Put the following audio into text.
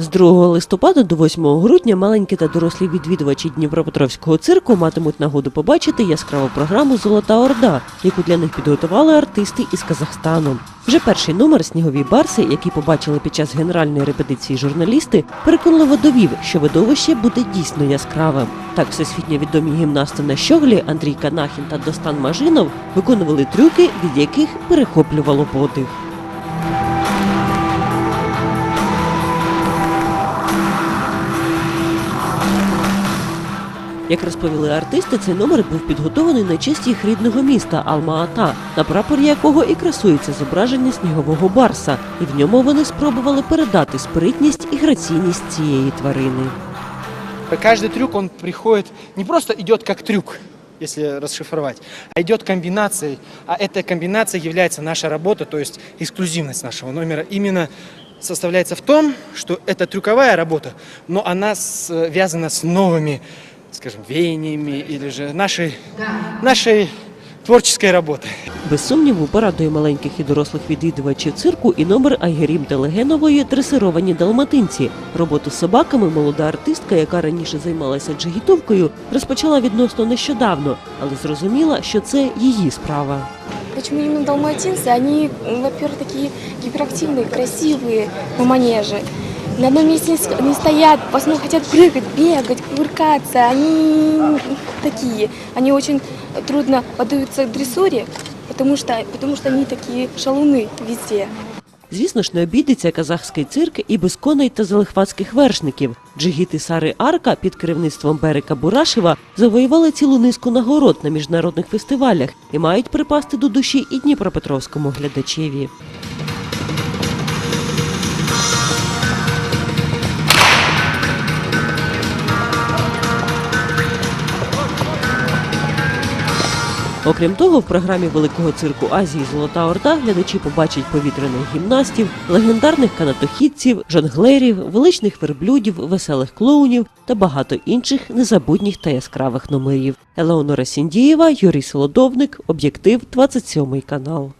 З 2 листопада до 8 грудня маленькі та дорослі відвідувачі Дніпропетровського цирку матимуть нагоду побачити яскраву програму Золота Орда, яку для них підготували артисти із Казахстану. Вже перший номер Снігові барси, який побачили під час генеральної репетиції журналісти, переконливо довів, що видовище буде дійсно яскравим. Так, всесвітньо відомі гімнасти на щоглі Андрій Канахін та Достан Мажинов виконували трюки, від яких перехоплювало подих. Як розповіли артисти, цей номер був підготований на честь їх рідного міста Алма-Ата, на прапорі якого і красується зображення снігового барса, і в ньому вони спробували передати спритність і граційність цієї тварини. Каждый трюк, он приходит, не просто идет как трюк, если расшифровать, а идет комбинацией. А эта комбинация является наша работа, то есть эксклюзивность нашего номера. Именно составляется в том, что это трюковая работа, но она связана с новыми, скажем, веяниями или же нашей, нашей творческой работой. Без сумніву, порадує маленьких і дорослих відвідувачів цирку і номер Айгерім Телегенової дресировані далматинці. Роботу з собаками молода артистка, яка раніше займалася джигітовкою, розпочала відносно нещодавно, але зрозуміла, що це її справа. Почему именно далматинцы? Они, м, во-первых, такие гиперактивные, красивые на манеже. На одном месте не с- не стоят, в основном хотят прыгать, бегать, кувыркаться. Они такие. Они очень трудно поддаются дрессуре, потому что, потому что они такие шалуны везде. Звісно ж, не обійдеться казахський цирк і без коней та залихватських вершників. Джигіти Сари Арка під керівництвом Берека Бурашева завоювали цілу низку нагород на міжнародних фестивалях і мають припасти до душі і дніпропетровському глядачеві. Окрім того, в програмі великого цирку Азії Золота Орда глядачі побачать повітряних гімнастів, легендарних канатохідців, жонглерів, величних верблюдів, веселих клоунів та багато інших незабутніх та яскравих номерів. Елеонора Сіндієва, Юрій Солодовник, Об'єктив, 27 канал.